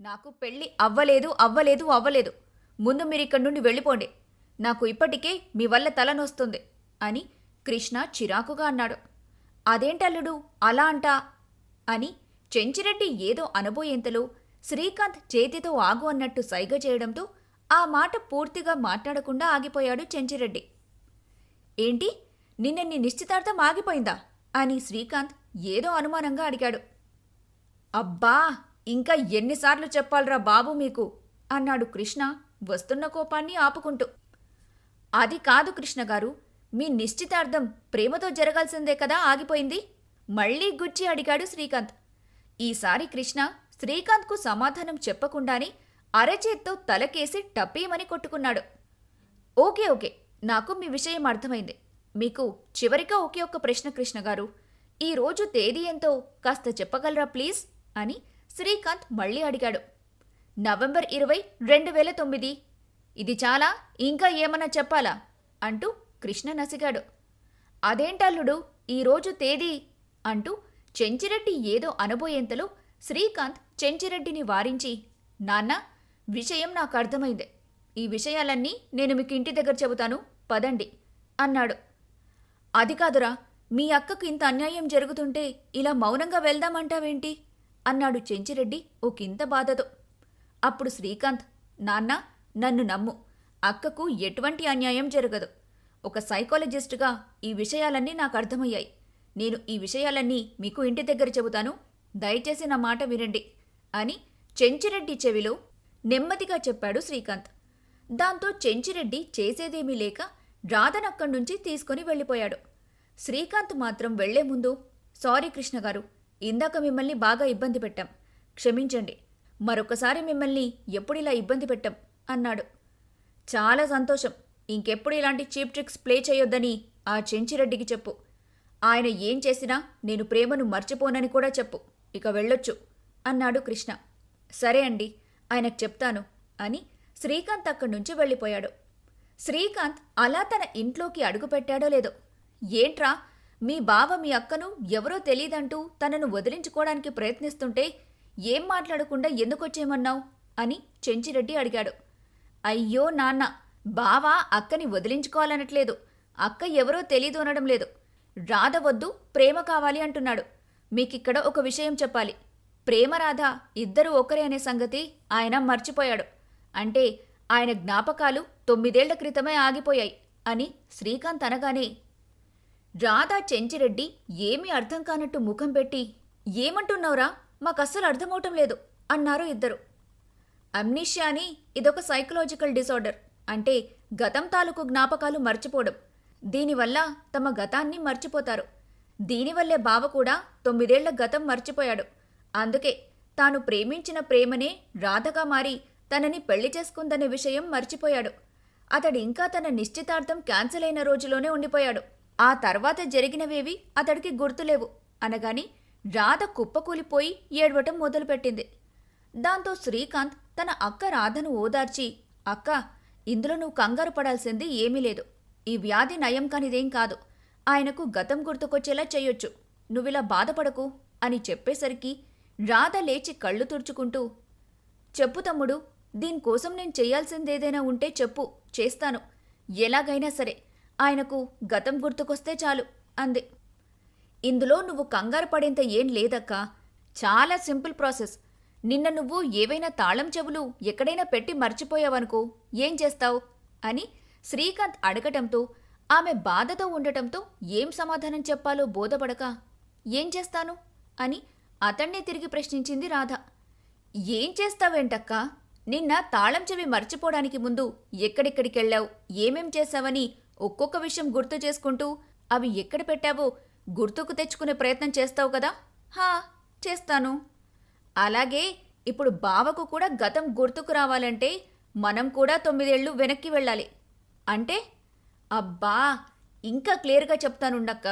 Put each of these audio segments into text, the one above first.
నాకు పెళ్ళి అవ్వలేదు అవ్వలేదు అవ్వలేదు. ముందు మీరు ఇక్కడి నుండి వెళ్ళిపోండి. నాకు ఇప్పటికే మీ వల్ల తలనొస్తుంది అని కృష్ణ చిరాకుగా అన్నాడు. అదేంటల్లుడు? అలా అంటా? అని చెంచిరెడ్డి ఏదో అనబోయేంతలో శ్రీకాంత్ చేతితో ఆగు అన్నట్టు సైగ చేయడంతో ఆ మాట పూర్తిగా మాట్లాడకుండా ఆగిపోయాడు చెంచిరెడ్డి. ఏంటి? నిన్న నీ నిశ్చితార్థం ఆగిపోయిందా? అని శ్రీకాంత్ ఏదో అనుమానంగా అడిగాడు. అబ్బా! ఇంకా ఎన్నిసార్లు చెప్పాలరా బాబు మీకు? అన్నాడు కృష్ణ వస్తున్న కోపాన్ని ఆపుకుంటూ. అది కాదు కృష్ణగారు మీ నిశ్చితార్థం ప్రేమతో జరగాల్సిందే కదా ఆగిపోయింది? మళ్ళీ గుచ్చి అడిగాడు శ్రీకాంత్. ఈసారి కృష్ణ శ్రీకాంత్కు సమాధానం చెప్పకుండానే అరచేత్తో తలకేసి టప్పీయమని కొట్టుకున్నాడు. ఓకే ఓకే నాకు మీ విషయం అర్థమైంది. మీకు చివరిగా ఒకే ఒక్క ప్రశ్న కృష్ణ గారు ఈ రోజు తేదీ ఎంతో కాస్త చెప్పగలరా ప్లీజ్? అని శ్రీకాంత్ మళ్ళీ అడిగాడు. నవంబర్ ఇరవై రెండు వేల తొమ్మిది. ఇది చాలా ఇంకా ఏమన్నా చెప్పాలా? అంటూ కృష్ణ నసిగాడు. అదేంటల్లుడు ఈరోజు తేదీ? అంటూ చెంచిరెడ్డి ఏదో అనబోయేంతలో శ్రీకాంత్ చెంచిరెడ్డిని వారించి నాన్న విషయం నాకు అర్థమైంది. ఈ విషయాలన్నీ నేను మీకు ఇంటి దగ్గర చెబుతాను పదండి అన్నాడు. అది కాదురా మీ అక్కకు ఇంత అన్యాయం జరుగుతుంటే ఇలా మౌనంగా వెళ్దామంటావేంటి? అన్నాడు చెంచిరెడ్డి ఒకంత బాధతో. అప్పుడు శ్రీకాంత్ నాన్న నన్ను నమ్ము. అక్కకు ఎటువంటి అన్యాయం జరగదు. ఒక సైకాలజిస్టుగా ఈ విషయాలన్నీ నాకు అర్థమయ్యాయి. నేను ఈ విషయాలన్నీ మీకు ఇంటి దగ్గర చెబుతాను. దయచేసి నా మాట వినండి అని చెంచిరెడ్డి చెవిలో నెమ్మదిగా చెప్పాడు శ్రీకాంత్. దాంతో చెంచిరెడ్డి చేసేదేమీ లేక రాధనక్కడి నుంచి తీసుకుని వెళ్ళిపోయాడు. శ్రీకాంత్ మాత్రం వెళ్ళే ముందు సారీ కృష్ణగారు ఇందాక మిమ్మల్ని బాగా ఇబ్బంది పెట్టాం. క్షమించండి. మరొకసారి మిమ్మల్ని ఎప్పుడిలా ఇబ్బంది పెట్టాం? అన్నాడు. చాలా సంతోషం. ఇంకెప్పుడు ఇలాంటి చీప్ ట్రిక్స్ ప్లే చేయొద్దని ఆ చెంచిరెడ్డికి చెప్పు. ఆయన ఏం చేసినా నేను ప్రేమను మర్చిపోనని కూడా చెప్పు. ఇక వెళ్ళొచ్చు అన్నాడు కృష్ణ. సరే అండి ఆయనకు చెప్తాను అని శ్రీకాంత్ అక్కడి నుంచి వెళ్ళిపోయాడు. శ్రీకాంత్ అలా తన ఇంట్లోకి అడుగుపెట్టాడో లేదో? ఏంట్రా? మీ బావ మీ అక్కను ఎవరో తెలియదంటూ తనను వదిలించుకోవడానికి ప్రయత్నిస్తుంటే ఏం మాట్లాడకుండా ఎందుకొచ్చేయమన్నావు? అని చెంచిరెడ్డి అడిగాడు. అయ్యో నాన్న బావ అక్కని వదిలించుకోవాలనట్లేదు. అక్క ఎవరో తెలీదు అనడం లేదు. రాధ వద్దు ప్రేమ కావాలి అంటున్నాడు. మీకిక్కడ ఒక విషయం చెప్పాలి. ప్రేమ రాధ ఇద్దరు ఒకరే అనే సంగతి ఆయన మర్చిపోయాడు. అంటే ఆయన జ్ఞాపకాలు తొమ్మిదేళ్ళ క్రితమే ఆగిపోయాయి అని శ్రీకాంత్ అనగానే రాధా చెంచిరెడ్డి ఏమీ అర్థం కానట్టు ముఖం పెట్టి ఏమంటున్నావురా? మాకస్సలు అర్థమవటం లేదు అన్నారు ఇద్దరు. అమ్నీషియా అని ఇదొక సైకలాజికల్ డిసార్డర్ అంటే గతం తాలూకు జ్ఞాపకాలు మర్చిపోవడం. దీనివల్ల తమ గతాన్ని మర్చిపోతారు. దీనివల్లే బావ కూడా తొమ్మిదేళ్ళ గతం మర్చిపోయాడు. అందుకే తాను ప్రేమించిన ప్రేమనే రాధగా మారి తనని పెళ్ళి చేసుకుందనే విషయం మర్చిపోయాడు. అతడు ఇంకా తన నిశ్చితార్థం క్యాన్సిల్ అయిన రోజులోనే ఉండిపోయాడు. ఆ తర్వాత జరిగినవేవి అతడికి గుర్తులేవు. అనగాని రాధ కుప్పకూలిపోయి ఏడవటం మొదలుపెట్టింది. దాంతో శ్రీకాంత్ తన అక్క రాధను ఓదార్చి అక్క ఇందులో నువ్వు కంగారు పడాల్సింది ఏమీ లేదు. ఈ వ్యాధి నయం కానిదేం కాదు. ఆయనకు గతం గుర్తుకొచ్చేలా చేయొచ్చు. నువ్విలా బాధపడకు అని చెప్పేసరికి రాధ లేచి కళ్ళు తుడుచుకుంటూ చెప్పు తమ్ముడు దీనికోసం నేను చేయాల్సిందేదైనా ఉంటే చెప్పు చేస్తాను. ఎలాగైనా సరే ఆయనకు గతం గుర్తుకొస్తే చాలు అంది. ఇందులో నువ్వు కంగారు పడేంత ఏం లేదక్కా. చాలా సింపుల్ ప్రాసెస్. నిన్న నువ్వు ఏవైనా తాళం చెవులు ఎక్కడైనా పెట్టి మర్చిపోయావనుకో ఏం చేస్తావు? అని శ్రీకాంత్ అడగటంతో ఆమె బాధతో ఉండటంతో ఏం సమాధానం చెప్పాలో బోధపడక ఏం చేస్తాను? అని అతన్నే తిరిగి ప్రశ్నించింది రాధ. ఏం చేస్తావేంటక్కా? నిన్న తాళం చెవి మర్చిపోవడానికి ముందు ఎక్కడెక్కడికెళ్ళావు? ఏమేం చేశావని ఒక్కొక్క విషయం గుర్తు చేసుకుంటూ అవి ఎక్కడ పెట్టావో గుర్తుకు తెచ్చుకునే ప్రయత్నం చేస్తావు కదా? హా చేస్తాను. అలాగే ఇప్పుడు బావకు కూడా గతం గుర్తుకు రావాలంటే మనం కూడా తొమ్మిదేళ్ళు వెనక్కి వెళ్ళాలి. అంటే? అబ్బా ఇంకా క్లియర్గా చెప్తానుండక్క.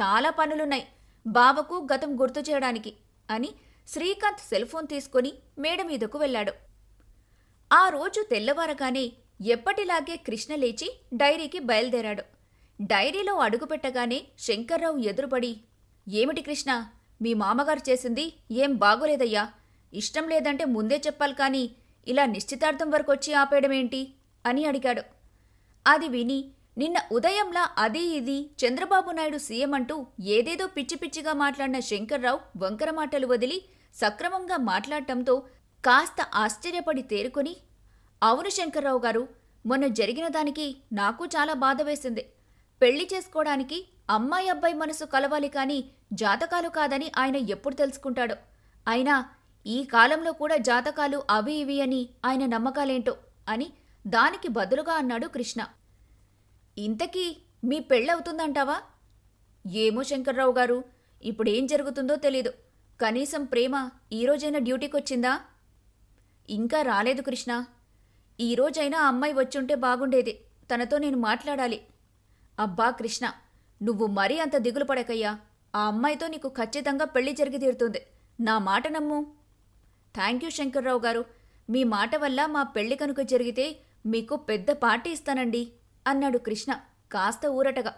చాలా పనులున్నాయి బావకు గతం గుర్తు చేయడానికి అని శ్రీకాంత్ సెల్ఫోన్ తీసుకొని మేడ మీదకు వెళ్ళాడు. ఆ రోజు తెల్లవారగానే ఎప్పటిలాగే కృష్ణ లేచి డైరీకి బయలుదేరాడు. డైరీలో అడుగుపెట్టగానే శంకర్రావు ఎదురుపడి ఏమిటి కృష్ణ మీ మామగారు చేసింది ఏం బాగోలేదయ్యా? ఇష్టం లేదంటే ముందే చెప్పాలి కానీ ఇలా నిశ్చితార్థం వరకు వచ్చి ఆపేయడమేంటి అని అడిగాడు. అది విని నిన్న ఉదయంలా అది ఇది చంద్రబాబు నాయుడు సీఎం అంటూ ఏదేదో పిచ్చి పిచ్చిగా మాట్లాడిన శంకర్రావు వంకర మాటలు వదిలి సక్రమంగా మాట్లాడటంతో కాస్త ఆశ్చర్యపడి తేరుకొని అవును శంకర్రావు గారు మొన్న జరిగిన దానికి నాకు చాలా బాధ వేసింది. పెళ్ళి చేసుకోవడానికి అమ్మాయి అబ్బాయి మనసు కలవాలి కానీ జాతకాలు కాదని ఆయన ఎప్పుడు తెలుసుకుంటాడో. అయినా ఈ కాలంలో కూడా జాతకాలు అవి ఇవి అని ఆయన నమ్మకాలేంటో అని దానికి బదులుగా అన్నాడు కృష్ణ. ఇంతకీ మీ పెళ్ళవుతుందంటావా? ఏమో శంకర్రావు గారు ఇప్పుడేం జరుగుతుందో తెలీదు. కనీసం ప్రేమ ఈరోజైనా డ్యూటీకొచ్చిందా? ఇంకా రాలేదు కృష్ణ. ఈరోజైనా రోజైనా అమ్మాయి వచ్చుంటే బాగుండేది. తనతో నేను మాట్లాడాలి. అబ్బా కృష్ణ నువ్వు మరీ అంత దిగులు పడకయ్యా. ఆ అమ్మాయితో నీకు ఖచ్చితంగా పెళ్ళి జరిగి తీరుతుంది. నా మాట నమ్ము. థ్యాంక్ యూ శంకర్రావు గారు. మీ మాట వల్ల మా పెళ్ళి కనుక జరిగితే మీకు పెద్ద పార్టీ ఇస్తానండి అన్నాడు కృష్ణ కాస్త ఊరటగా.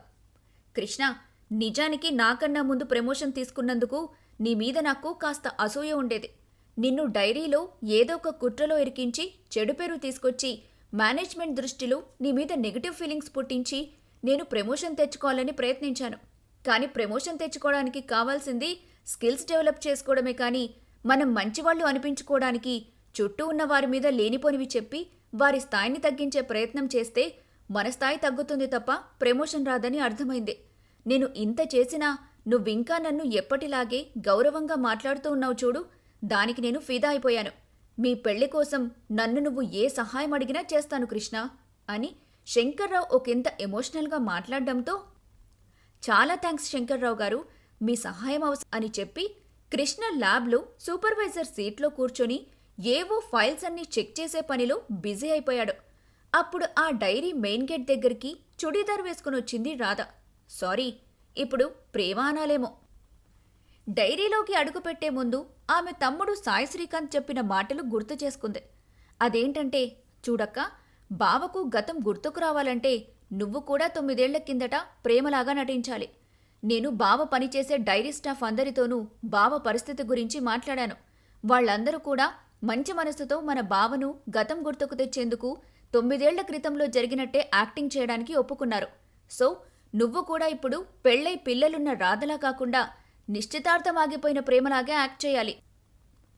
కృష్ణ నిజానికి నాకన్నా ముందు ప్రమోషన్ తీసుకున్నందుకు నీ మీద నాకు కాస్త అసూయ ఉండేది. నిన్ను డైరీలో ఏదో ఒక కుట్రలో ఇరికించి చెడు పేరు తీసుకొచ్చి మేనేజ్మెంట్ దృష్టిలో నీ మీద నెగిటివ్ ఫీలింగ్స్ పుట్టించి నేను ప్రమోషన్ తెచ్చుకోవాలని ప్రయత్నించాను. కానీ ప్రమోషన్ తెచ్చుకోవడానికి కావాల్సింది స్కిల్స్ డెవలప్ చేసుకోవడమే కానీ మనం మంచివాళ్ళు అనిపించుకోవడానికి చుట్టూ ఉన్న వారి మీద లేనిపోనివి చెప్పి వారి స్థాయిని తగ్గించే ప్రయత్నం చేస్తే మన స్థాయి తగ్గుతుంది తప్ప ప్రమోషన్ రాదని అర్థమైంది. నేను ఇంత చేసినా నువ్వింకా నన్ను ఎప్పటిలాగే గౌరవంగా మాట్లాడుతూ ఉన్నావు చూడు దానికి నేను ఫిదా అయిపోయాను. మీ పెళ్ళి కోసం నన్ను నువ్వు ఏ సహాయం అడిగినా చేస్తాను కృష్ణ అని శంకర్రావు ఒకంత ఎమోషనల్గా మాట్లాడడంతో చాలా థ్యాంక్స్ శంకర్రావు గారు మీ సహాయం అవసరం అని చెప్పి కృష్ణ ల్యాబ్లో సూపర్వైజర్ సీట్లో కూర్చొని ఏవో ఫైల్స్ అన్ని చెక్ చేసే పనిలో బిజీ అయిపోయాడు. అప్పుడు ఆ డైరీ మెయిన్ గేట్ దగ్గరికి చుడీదార్ వేసుకుని వచ్చింది రాధ. సారీ ఇప్పుడు ప్రేమ అనాలేమో. డైరీలోకి అడుగుపెట్టే ముందు ఆమె తమ్ముడు సాయి శ్రీకాంత్ చెప్పిన మాటలు గుర్తు చేసుకుంది. అదేంటంటే చూడక్క బావకు గతం గుర్తుకు రావాలంటే నువ్వు కూడా తొమ్మిదేళ్ళ కిందట ప్రేమలాగా నటించాలి. నేను బావ పనిచేసే డైరీ స్టాఫ్ అందరితోనూ బావ పరిస్థితి గురించి మాట్లాడాను. వాళ్ళందరూ కూడా మంచి మనసుతో మన బావను గతం గుర్తుకు తెచ్చేందుకు తొమ్మిదేళ్ళ క్రితంలో జరిగినట్టే యాక్టింగ్ చేయడానికి ఒప్పుకున్నారు. సో నువ్వు కూడా ఇప్పుడు పెళ్ళై పిల్లలున్న రాధలా కాకుండా నిశ్చితార్థం ఆగిపోయిన ప్రేమలాగా యాక్ట్ చేయాలి.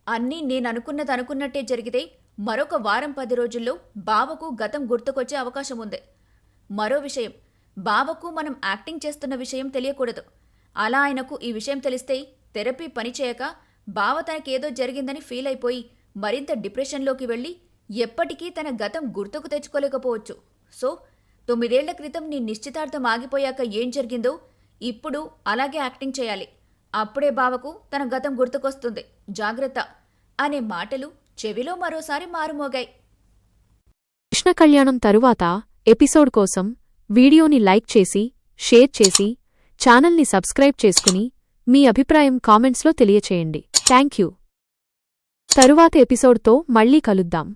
అన్నీ నేననుకున్నది అనుకున్నట్టే జరిగితే మరొక వారం పది రోజుల్లో బావకు గతం గుర్తుకొచ్చే అవకాశం ఉంది. మరో విషయం బావకు మనం యాక్టింగ్ చేస్తున్న విషయం తెలియకూడదు. అలా ఆయనకు ఈ విషయం తెలిస్తే థెరపీ పనిచేయక బావ తనకేదో జరిగిందని ఫీల్ అయిపోయి మరింత డిప్రెషన్లోకి వెళ్ళి ఎప్పటికీ తన గతం గుర్తుకు తెచ్చుకోలేకపోవచ్చు. సో తొమ్మిదేళ్ళ క్రితం నీ నిశ్చితార్థం ఆగిపోయాక ఏం జరిగిందో ఇప్పుడు అలాగే యాక్టింగ్ చేయాలి. అప్పుడే బావకు తన గతం గుర్తుకొస్తుంది. జాగ్రత్త! అనే మాటలు చెవిలో మరోసారి మారుమోగాయి. కృష్ణ కళ్యాణం తరువాత ఎపిసోడ్ కోసం వీడియోని లైక్ చేసి షేర్ చేసి ఛానల్ని సబ్స్క్రైబ్ చేసుకుని మీ అభిప్రాయం కామెంట్స్లో తెలియచేయండి. Thank you! తరువాత ఎపిసోడ్తో మళ్ళీ కలుద్దాం.